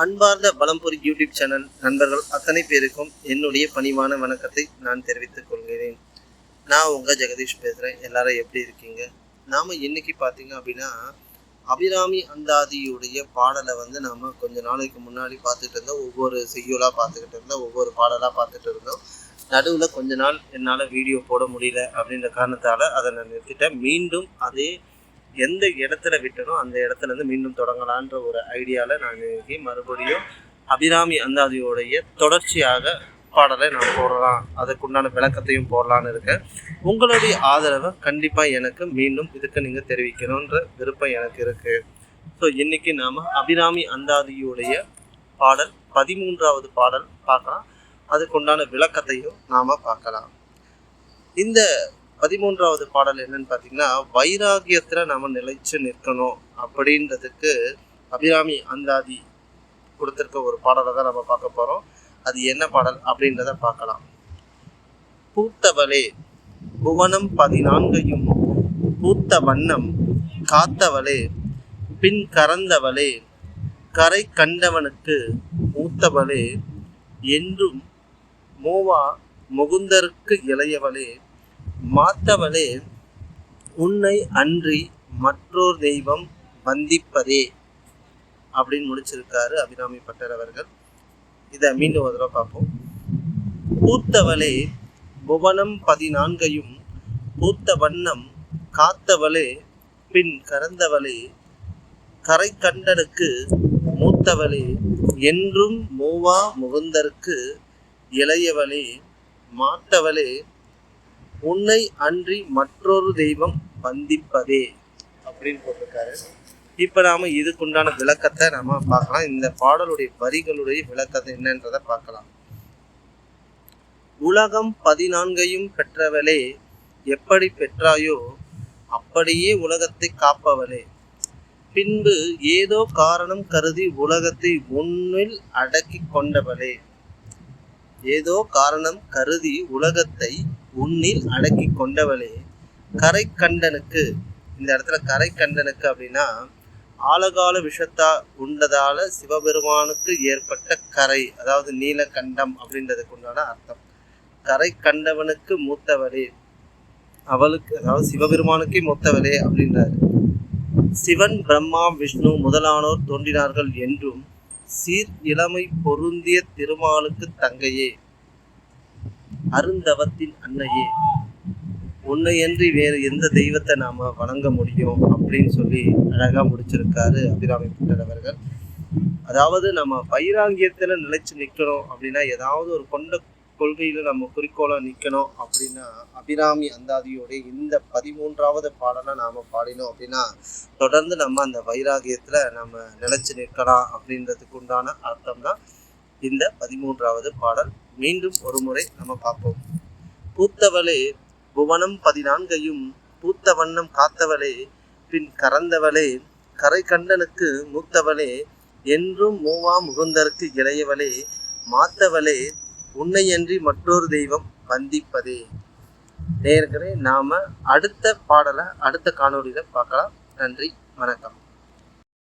அன்பார்ந்த பலம்பூர் YouTube channel நண்பர்கள் அத்தனை பேருக்கும் என்னுடைய பணிவான வணக்கத்தை நான் தெரிவித்துக் கொள்கிறேன். நான் உங்கள் ஜெகதீஷ் பேசுகிறேன் எல்லாரும் எப்படி இருக்கீங்க? நாம் இன்னைக்கு பார்த்தீங்க அப்படின்னா அபிராமி அந்தாதியுடைய பாடலை வந்து நாம் கொஞ்ச நாளைக்கு முன்னாடி பார்த்துட்டு இருந்தோம். ஒவ்வொரு செய்யுளாக பார்த்துக்கிட்டு இருந்தோம். ஒவ்வொரு பாடலாக பார்த்துட்டு இருந்தோம். நடுவில் கொஞ்ச நாள் என்னால் வீடியோ போட முடியல அப்படின்ற காரணத்தால் அதை நான் நிறுத்திட்டேன். மீண்டும் அதே எந்த இடத்துல விட்டனோ அந்த இடத்துல இருந்து மீண்டும் தொடங்கலான்ற ஒரு ஐடியாவில் நான் இன்னைக்கு மறுபடியும் அபிராமி அந்தாதியோடைய தொடர்ச்சியாக பாடலை நான் போடலாம். அதுக்குண்டான விளக்கத்தையும் போடலான்னு இருக்கேன். உங்களுடைய ஆதரவை கண்டிப்பாக எனக்கு மீண்டும் இதுக்கு நீங்கள் தெரிவிக்கணுன்ற விருப்பம் எனக்கு இருக்குது ஸோ இன்றைக்கி நாம் அபிராமி அந்தாதியுடைய பாடல் பதிமூன்றாவது பாடல் பார்க்கலாம். அதுக்குண்டான விளக்கத்தையும் நாம் பார்க்கலாம். இந்த பதிமூன்றாவது பாடல் என்னன்னு பார்த்தீங்கன்னா வைராகியத்தில் நம்ம நிலைச்சு நிற்கணும் அப்படின்றதுக்கு அபிராமி அந்தாதி கொடுத்துருக்க ஒரு பாடலை தான் நம்ம பார்க்க போகிறோம் அது என்ன பாடல் அப்படின்றத பார்க்கலாம். பூத்தவளே புவனம் பதினான்கையும் பூத்த வண்ணம் காத்தவளே பின் கறந்தவளே கரை கண்டவனுக்கு மூத்தவளே என்றும் மூவா முகுந்தருக்கு இளையவளே மாத்தவளே உன்னை அன்றி மற்றொரு தெய்வம் வந்திப்பதே அப்படின்னு முடிச்சிருக்காரு அபிராமி பட்டர் அவர்கள். இதை மீண்டும் ஒரு தடவை பார்ப்போம். பூத்தவளே புவனம் பதினான்கையும் பூத்த வண்ணம் காத்தவளே பின் கறந்தவளே கரை கண்டனுக்கு மூத்தவளே என்றும் மூவா முகுந்தருக்கு இளையவளே மாத்தவளே உன்னை அன்றி மற்றொரு தெய்வம் வந்திப்பதே. அப்படின்னு போட்டிருக்காரு. இப்போ நாம் இதுக்குண்டான விளக்கத்தை நம்ம பார்க்கலாம். இந்த பாடலுடைய வரிகளுடைய விளக்கத்தை என்னன்றதை பார்க்கலாம். உலகம் பதினான்கையும் பெற்றவளே எப்படி பெற்றாயோ அப்படியே உலகத்தை காப்பவளே. பின்பு ஏதோ காரணம் கருதி உலகத்தை உன்னில் அடக்கி கொண்டவளே. ஏதோ காரணம் கருதி உலகத்தை உன்னில் அடக்கி கொண்டவளே. கரை கண்டனுக்கு இந்த இடத்துல கரை கண்டனுக்கு அப்படின்னா ஆழகால விஷத்தா உண்டதால சிவபெருமானுக்கு ஏற்பட்ட கரை அதாவது நீலகண்டம் அப்படின்றதுக்கு உண்டான அர்த்தம். கரை கண்டவனுக்கு மூத்தவளே. அவளுக்கு அதாவது சிவபெருமானுக்கே மூத்தவளே அப்படின்றார். சிவன் பிரம்மா விஷ்ணு முதலானோர் தோன்றினார்கள் என்றும் சீர் இளமை பொருந்திய திருமாலுக்கு தங்கையே. அருந்தவத்தின் அன்னையே. உன்னையன்றி வேறு எந்த தெய்வத்தை நாம் வணங்க முடியும் அப்படின்னு சொல்லி அழகாக முடிச்சிருக்காரு அபிராமி புத்தர் அவர்கள். அதாவது நம்ம வைராங்கியத்தில் நிலைச்சு நிற்கணும் அப்படின்னா ஏதாவது ஒரு கொண்ட கொள்கையில் நம்ம குறிக்கோளாக நிற்கணும் அப்படின்னா அபிராமி அந்தாதியோடைய இந்த பதிமூன்றாவது பாடலை நாம் பாடினோம் அப்படின்னா தொடர்ந்து நம்ம அந்த வைராகியத்தில் நம்ம நிலைச்சு நிற்கலாம் அப்படின்றதுக்கு உண்டான அர்த்தம் தான் இந்த பதிமூன்றாவது பாடல். மீண்டும் ஒரு முறை நம்ம பார்ப்போம். பூத்தவளே புவனம் பதினான்கையும் பூத்த வண்ணம் காத்தவளே பின் கறந்தவளே கரை கண்டனுக்கு மூத்தவளே என்றும் மூவா முகுந்தருக்கு இளையவளே மாத்தவளே உன்னையன்றி மற்றொரு தெய்வம் வந்திப்பதே. நேர்களே நாம அடுத்த பாடலை அடுத்த காணொலியில் பார்க்கலாம். நன்றி வணக்கம்.